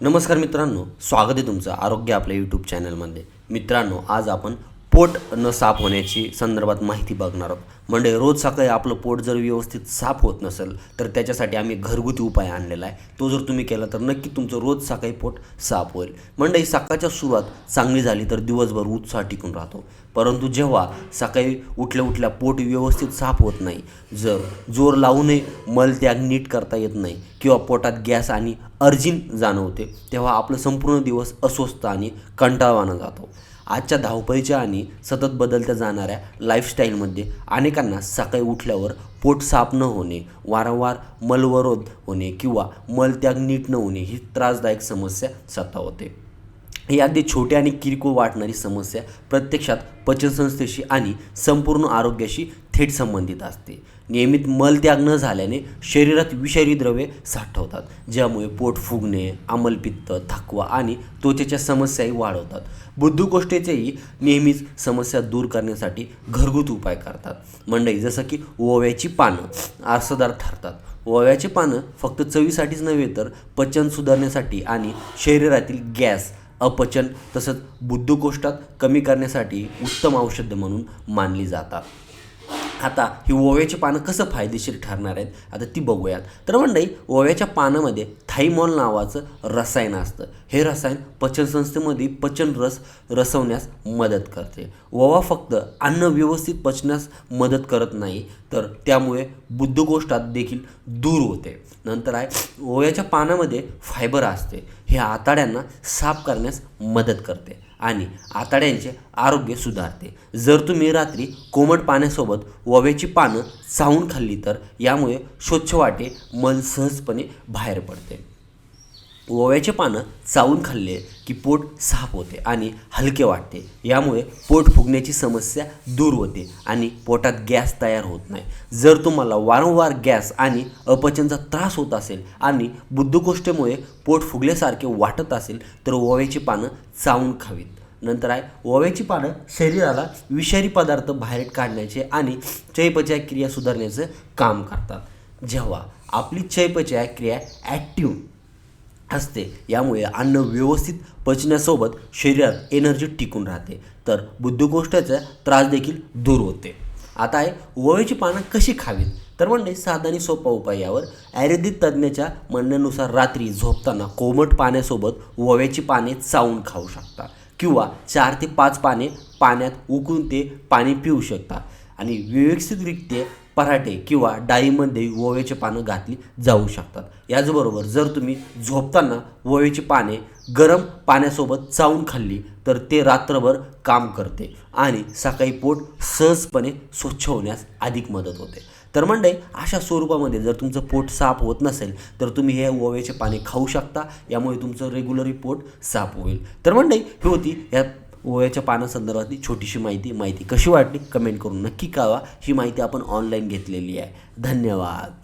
नमस्कार मित्रांनो स्वागत आहे तुमचं आरोग्य आपल्या यूट्यूब चॅनलमध्ये मित्रांनो आज आपण पोट न साफ होण्याची संदर्भात माहिती बघणार आहोत. म्हणजे रोज सकाळी आपलं पोट जर व्यवस्थित साफ होत नसेल तर त्याच्यासाठी आम्ही घरगुती उपाय आणलेला आहे. तो जर तुम्ही केला तर नक्की तुमचं रोज सकाळी पोट साफ होईल. म्हणजे सकाळच्या सुरुवात चांगली झाली तर दिवसभर उत्साह टिकून राहतो. परंतु जेव्हा सकाळी उठल्या उठल्या पोट व्यवस्थित साफ होत नाही जर जोर लावूनही मलत्याग नीट करता येत नाही किंवा पोटात गॅस आणि अर्जिन जाणवते तेव्हा आपलं संपूर्ण दिवस अस्वस्थ आणि कंटाळवाणा जातो. आजच्या धावपळीच्या आणि सतत बदलत्या जाणाऱ्या लाईफस्टाईलमध्ये अनेकांना सकाळी उठल्यावर पोट साफ न होणे वारंवार मलवरोध होणे किंवा मलत्याग नीट न होणे ही त्रासदायक समस्या सतावते. ही अगदी छोटी आणि किरकोळ वाटणारी समस्या प्रत्यक्षात पचनसंस्थेशी आणि संपूर्ण आरोग्याशी थेट संबंधित असते. नियमित मलत्याग न झाल्याने शरीरात विषारी द्रव्ये साठवतात ज्यामुळे पोट फुगणे आमलपित्त थकवा आणि त्वचेच्या समस्याही वाढवतात. बुद्धकोष्ठेचेही नेहमीच समस्या दूर करण्यासाठी घरगुती उपाय करतात. मंडई जसं की ओव्याची पानं आरसदार ठरतात. ओव्याची पानं फक्त चवीसाठीच नव्हे तर पचन सुधारण्यासाठी आणि शरीरातील गॅस अपचन तसंच बुद्धकोष्ठात कमी करण्यासाठी उत्तम औषध म्हणून मानली जातात. आता ही ओव्याची पानं कसं फायदेशीर ठरणार आहेत आता ती बघूयात. तर मंडळी ओव्याच्या पानामध्ये थायमॉल नावाचं रसायन असतं. हे रसायन पचनसंस्थेमध्ये पचन रस रसवण्यास मदत करते. ओवा फक्त अन्न व्यवस्थित पचण्यास मदत करत नाही तर त्यामुळे बुद्धगोष्ठात देखील दूर होते. नंतर आहे ओव्याच्या पानामध्ये फायबर असते. हे आताड्यांना साफ करण्यास मदत करते. आणि आताड्यांचे आरोग्य सुधारते. जर तुम्ही रात्री कोमट पाण्यासोबत ओव्याची पानं चावून खाल्ली तर यामुळे स्वच्छ वाटे मन सहजपणे बाहेर पडते. ओव्याचे पानं चावून खाल्ले की पोट साफ होते आणि हलके वाटते. यामुळे पोट फुगण्याची समस्या दूर होते आणि पोटात गॅस तयार होत नाही. जर तुम्हाला वारंवार गॅस आणि अपचनचा त्रास होत असेल आणि बुद्धकोष्ठेमुळे पोट फुगल्यासारखे वाटत असेल तर ओव्याची पानं चावून खावीत. नंतर आहे ओव्याची पानं शरीराला विषारी पदार्थ बाहेर काढण्याचे आणि चयपचय क्रिया सुधारण्याचं काम करतात. जेव्हा आपली चयपचय क्रिया ॲक्टिव्ह असते. यामुळे अन्न व्यवस्थित पचण्यासोबत शरीरात एनर्जी टिकून राहते. तर बुद्धकोष्ठाचा त्रास देखील दूर होते. आता आहे ओव्याची पानं कशी खावीत? तर म्हणजे साधा आणि सोपा उपाय यावर. आयुर्वेदिक तज्ज्ञाच्या म्हणण्यानुसार रात्री झोपताना कोमट पाण्यासोबत ओव्याची पाने चावून खाऊ शकता किंवा चार ते पाच पाने पाण्यात उकळून ते पाणी पिऊ शकता. आणि व्यवस्थितरित्या पराठे किंवा डाळीमध्ये ओव्याचे पानं घातली जाऊ शकतात. याचबरोबर जर तुम्ही झोपताना ओव्याची पाने गरम पाण्यासोबत चावून खाल्ली तर ते रात्रभर काम करते आणि सकाळी पोट सहजपणे स्वच्छ होण्यास अधिक मदत होते. तर म्हणजे अशा स्वरूपामध्ये जर तुमचं पोट साफ होत नसेल तर तुम्ही हे ओव्याचे पाने खाऊ शकता. यामुळे तुमचं रेग्युलरी पोट साफ होईल. तर म्हणजे ही होती या ओव्याच्या पानासंदर्भातली छोटीशी माहिती माहिती कशी वाटली? कमेंट करून नक्की कळवा. ही माहिती आपण ऑनलाईन घेतलेली आहे. धन्यवाद.